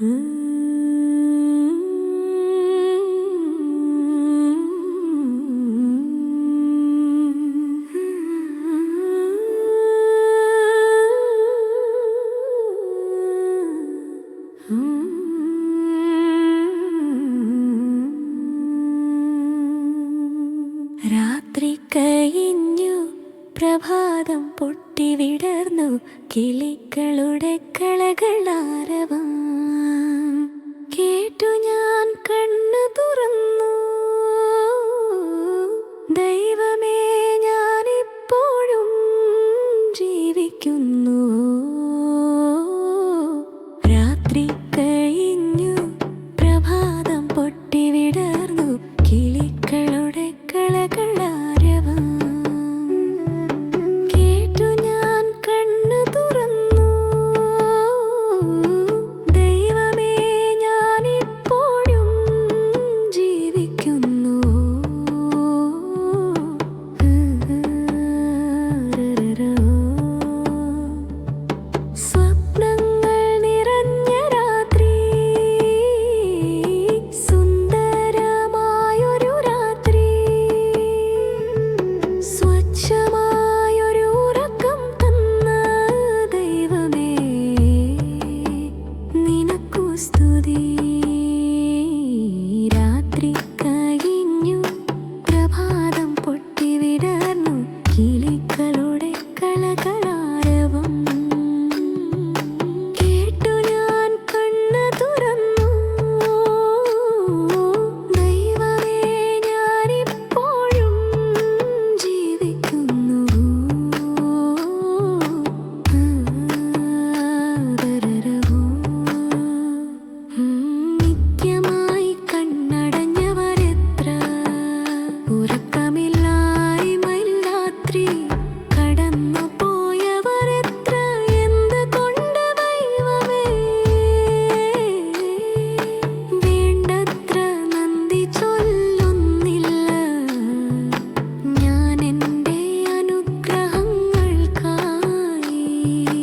രാത്രി കഴിഞ്ഞു പ്രഭാതം പൊട്ടിവിടർന്നു കിളികളുടെ കളകളാരവം കേട്ടു ഞാൻ കണ്ണു തുറന്നു. You.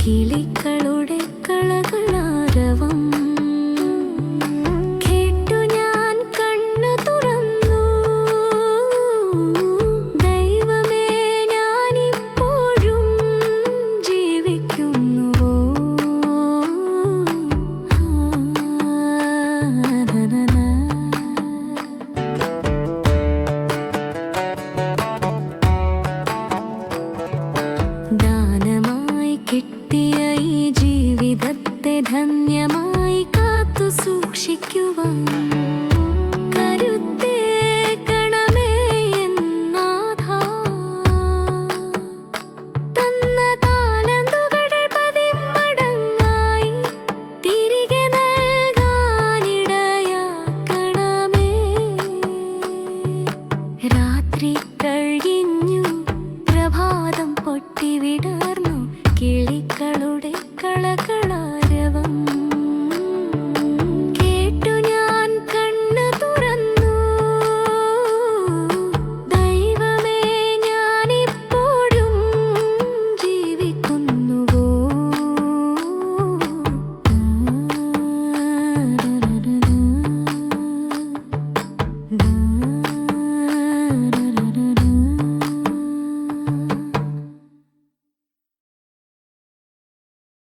Kili. കിട്ടിയ ഈ ജീവിതത്തെ ധന്യമായി കാത്തു സൂക്ഷിക്കുവാൻ കഴിഞ്ഞു